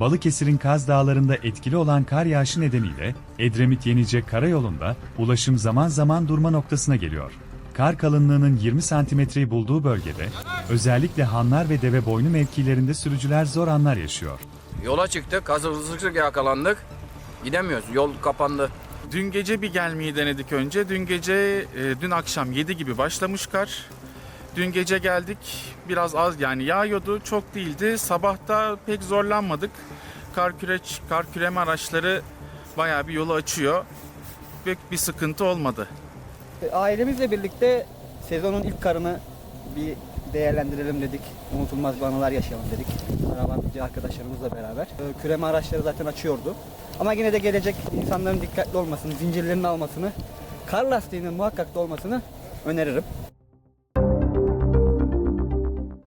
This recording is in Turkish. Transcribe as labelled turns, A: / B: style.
A: Balıkesir'in Kaz Dağları'nda etkili olan kar yağışı nedeniyle Edremit Yenice karayolunda ulaşım zaman zaman durma noktasına geliyor. Kar kalınlığının 20 santimetreyi bulduğu bölgede özellikle hanlar ve deve boynu mevkilerinde sürücüler zor anlar yaşıyor.
B: Yola çıktık, hazırlıksız yakalandık. Gidemiyoruz, yol kapandı.
C: Dün gece bir gelmeyi denedik önce. Dün gece, e, dün akşam 7 gibi başlamış kar. Dün gece geldik. Biraz az yani yağıyordu. Çok değildi. Sabahta pek zorlanmadık. Kar küreç, kar küreme araçları bayağı bir yolu açıyor. Pek bir sıkıntı olmadı.
D: E, Ailemizle birlikte sezonun ilk karını bir değerlendirelim dedik. Unutulmaz bir anılar yaşayalım dedik. Karavancı arkadaşlarımızla beraber. E, Küreme araçları zaten açıyordu. Ama yine de gelecek insanların dikkatli olmasını, zincirlerini almasını, kar lastiğinin muhakkak da olmasını öneririm.